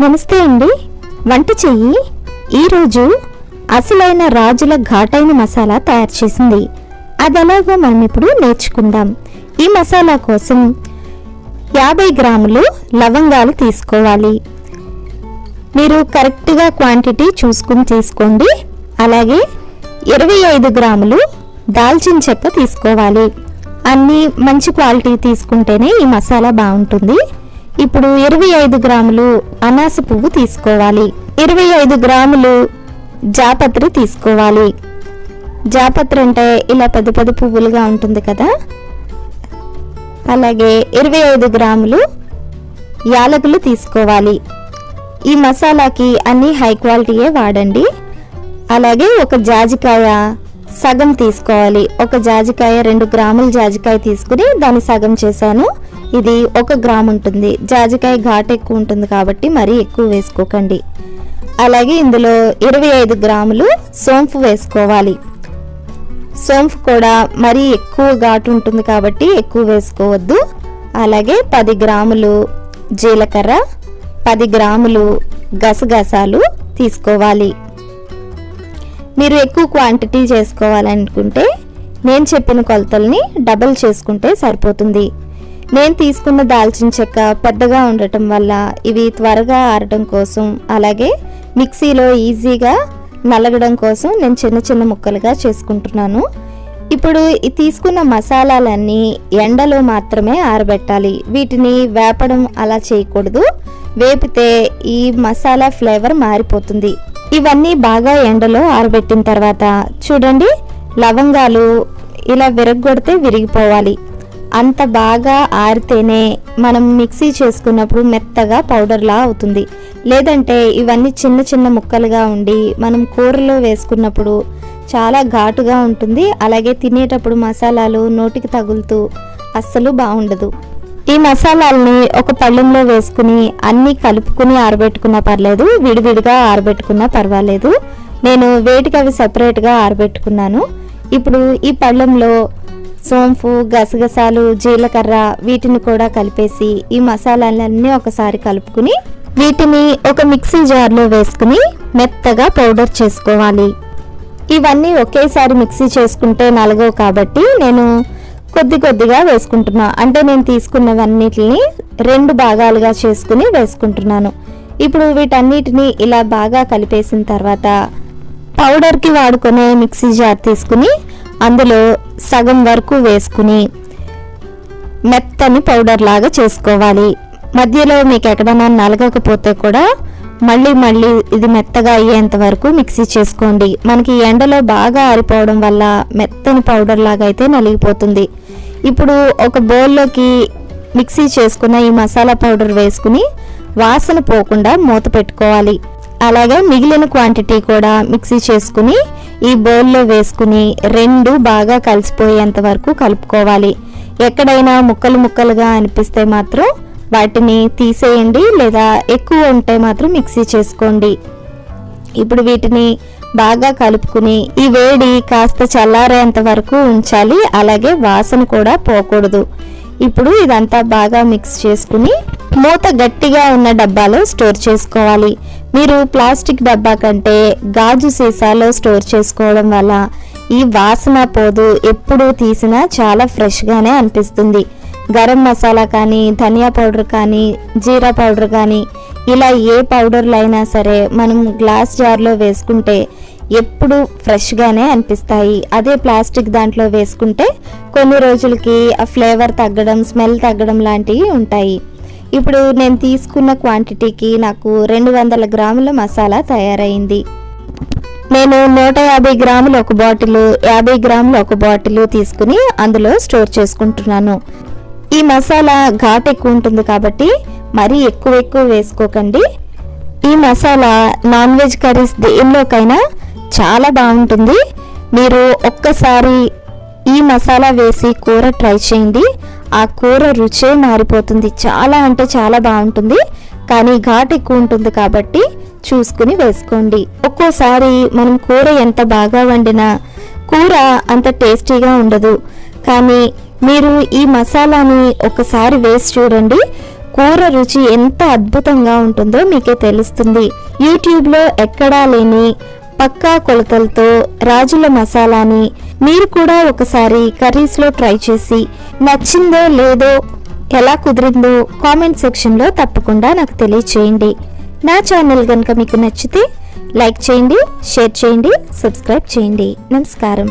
నమస్తే అండి. వంట చెయ్యి. ఈరోజు అసలైన రాజుల ఘాటైన మసాలా తయారు చేసింది. అది ఎలాగో మనం ఇప్పుడు నేర్చుకుందాం. ఈ మసాలా కోసం యాభై గ్రాములు లవంగాలు తీసుకోవాలి. మీరు కరెక్ట్గా క్వాంటిటీ చూసుకుని తీసుకోండి. అలాగే ఇరవై ఐదు గ్రాములు దాల్చిన చెక్క తీసుకోవాలి. అన్నీ మంచి క్వాలిటీ తీసుకుంటేనే ఈ మసాలా బాగుంటుంది. ఇప్పుడు ఇరవై ఐదు గ్రాములు అనాస పువ్వు తీసుకోవాలి. ఇరవై ఐదు గ్రాములు జాపత్రి తీసుకోవాలి. జాపత్రి అంటే ఇలా పెద్ద పెద్ద పువ్వులుగా ఉంటుంది కదా? అలాగే ఇరవై ఐదు గ్రాములు యాలకులు తీసుకోవాలి. ఈ మసాలాకి అన్ని హై క్వాలిటీయే వాడండి. అలాగే ఒక జాజికాయ సగం తీసుకోవాలి. ఒక జాజికాయ రెండు గ్రాముల జాజికాయ తీసుకుని దాన్ని సగం చేశాను. ఇది ఒక గ్రామ్ ఉంటుంది. జాజికాయ ఘాట్ ఎక్కువ ఉంటుంది కాబట్టి మరీ ఎక్కువ వేసుకోకండి. అలాగే ఇందులో ఇరవై ఐదు గ్రాములు సోంపు వేసుకోవాలి. సోంపు కూడా మరీ ఎక్కువ ఘాటు ఉంటుంది కాబట్టి ఎక్కువ వేసుకోవద్దు. అలాగే పది గ్రాములు జీలకర్ర పది గ్రాములు గసగసాలు తీసుకోవాలి. మీరు ఎక్కువ క్వాంటిటీ చేసుకోవాలనుకుంటే నేను చెప్పిన కొలతల్ని డబల్ చేసుకుంటే సరిపోతుంది. నేను తీసుకున్న దాల్చిన చెక్క పెద్దగా ఉండటం వల్ల ఇవి త్వరగా ఆరడం కోసం అలాగే మిక్సీలో ఈజీగా నలగడం కోసం నేను చిన్న చిన్న ముక్కలుగా చేసుకుంటున్నాను. ఇప్పుడు ఈ తీసుకున్న మసాలాలన్నీ ఎండలో మాత్రమే ఆరబెట్టాలి. వీటిని వేపడం అలా చేయకూడదు. వేపితే ఈ మసాలా ఫ్లేవర్ మారిపోతుంది. ఇవన్నీ బాగా ఎండలో ఆరబెట్టిన తర్వాత చూడండి లవంగాలు ఇలా విరగొడితే విరిగిపోవాలి. అంత బాగా ఆరితేనే మనం మిక్సీ చేసుకున్నప్పుడు మెత్తగా పౌడర్లా అవుతుంది. లేదంటే ఇవన్నీ చిన్న చిన్న ముక్కలుగా ఉండి మనం కూరలో వేసుకున్నప్పుడు చాలా ఘాటుగా ఉంటుంది. అలాగే తినేటప్పుడు మసాలాలు నోటికి తగులుతూ అస్సలు బాగుండదు. ఈ మసాలాల్ని ఒక పళ్ళెంలో వేసుకుని అన్నీ కలుపుకుని ఆరబెట్టుకున్నా పర్లేదు విడివిడిగా ఆరబెట్టుకున్నా పర్వాలేదు. నేను వేటికి అవి సపరేట్గా ఆరబెట్టుకున్నాను. ఇప్పుడు ఈ పళ్ళెంలో సోంపు గసగసాలు జీలకర్ర వీటిని కూడా కలిపేసి ఈ మసాలాలన్నీ ఒకసారి కలుపుకుని వీటిని ఒక మిక్సీ జార్లో వేసుకుని మెత్తగా పౌడర్ చేసుకోవాలి. ఇవన్నీ ఒకేసారి మిక్సీ చేసుకుంటే నలగవు కాబట్టి నేను కొద్ది కొద్దిగా వేసుకుంటున్నా. అంటే నేను తీసుకున్నవన్నిటిని రెండు భాగాలుగా చేసుకుని వేసుకుంటున్నాను. ఇప్పుడు వీటన్నిటిని ఇలా బాగా కలిపేసిన తర్వాత పౌడర్కి వాడుకునే మిక్సీ జార్ తీసుకుని అందులో సగం వరకు వేసుకుని మెత్తని పౌడర్ లాగా చేసుకోవాలి. మధ్యలో మీకు ఎక్కడైనా నలగకపోతే కూడా మళ్ళీ మళ్ళీ ఇది మెత్తగా అయ్యేంత వరకు మిక్సీ చేసుకోండి. మనకి ఎండలో బాగా ఆరిపోవడం వల్ల మెత్తని పౌడర్ లాగా అయితే నలిగిపోతుంది. ఇప్పుడు ఒక బౌల్లోకి మిక్సీ చేసుకున్న ఈ మసాలా పౌడర్ వేసుకుని వాసన పోకుండా మూత పెట్టుకోవాలి. అలాగే మిగిలిన క్వాంటిటీ కూడా మిక్సీ చేసుకుని ఈ బౌల్లో వేసుకుని రెండు బాగా కలిసిపోయేంత వరకు కలుపుకోవాలి. ఎక్కడైనా ముక్కలు ముక్కలుగా అనిపిస్తే మాత్రం వాటిని తీసేయండి లేదా ఎక్కువ ఉంటే మాత్రం మిక్సీ చేసుకోండి. ఇప్పుడు వీటిని బాగా కలుపుకుని ఈ వేడి కాస్త చల్లారేంత వరకు ఉంచాలి. అలాగే వాసన కూడా పోకూడదు. ఇప్పుడు ఇదంతా బాగా మిక్స్ చేసుకుని మూత గట్టిగా ఉన్న డబ్బాలో స్టోర్ చేసుకోవాలి. మీరు ప్లాస్టిక్ డబ్బా కంటే గాజు సీసాలో స్టోర్ చేసుకోవడం వల్ల ఈ వాసన పోదు ఎప్పుడు తీసినా చాలా ఫ్రెష్గానే అనిపిస్తుంది. గరం మసాలా కానీ ధనియా పౌడర్ కానీ జీరా పౌడర్ కానీ ఇలా ఏ పౌడర్లు అయినా సరే మనం గ్లాస్ జార్లో వేసుకుంటే ఎప్పుడు ఫ్రెష్గానే అనిపిస్తాయి. అదే ప్లాస్టిక్ దాంట్లో వేసుకుంటే కొన్ని రోజులకి ఆ ఫ్లేవర్ తగ్గడం స్మెల్ తగ్గడం లాంటివి ఉంటాయి. ఇప్పుడు నేను తీసుకున్న క్వాంటిటీకి నాకు రెండు వందల గ్రాముల మసాలా తయారైంది. నేను నూట యాభై గ్రాములు ఒక బాటిల్ యాభై గ్రాములు ఒక బాటిల్ తీసుకుని అందులో స్టోర్ చేసుకుంటున్నాను. ఈ మసాలా ఘాట్ ఎక్కువ ఉంటుంది కాబట్టి మరీ ఎక్కువ ఎక్కువ వేసుకోకండి. ఈ మసాలా నాన్ వెజ్ కర్రీస్ దేనిలోకైనా చాలా బాగుంటుంది. మీరు ఒక్కసారి ఈ మసాలా వేసి కూర ట్రై చేయండి. ఆ కూర రుచే మారిపోతుంది. చాలా అంటే చాలా బాగుంటుంది. కానీ ఘాట్ ఎక్కువ ఉంటుంది కాబట్టి చూసుకుని వేసుకోండి. ఒక్కోసారి మనం కూర ఎంత బాగా వండినా కూర అంత టేస్టీగా ఉండదు. కానీ మీరు ఈ మసాలాని ఒకసారి వేసి చూడండి. కూర రుచి ఎంత అద్భుతంగా ఉంటుందో మీకే తెలుస్తుంది. యూట్యూబ్లో ఎక్కడా లేని పక్కా కొలతలతో రాజుల మసాలాని మీరు కూడా ఒకసారి కర్రీస్లో ట్రై చేసి నచ్చిందో లేదో ఎలా కుదిరిందో కామెంట్ సెక్షన్లో తప్పకుండా నాకు తెలియచేయండి. నా ఛానల్ కనుక మీకు నచ్చితే లైక్ చేయండి షేర్ చేయండి సబ్స్క్రైబ్ చేయండి. నమస్కారం.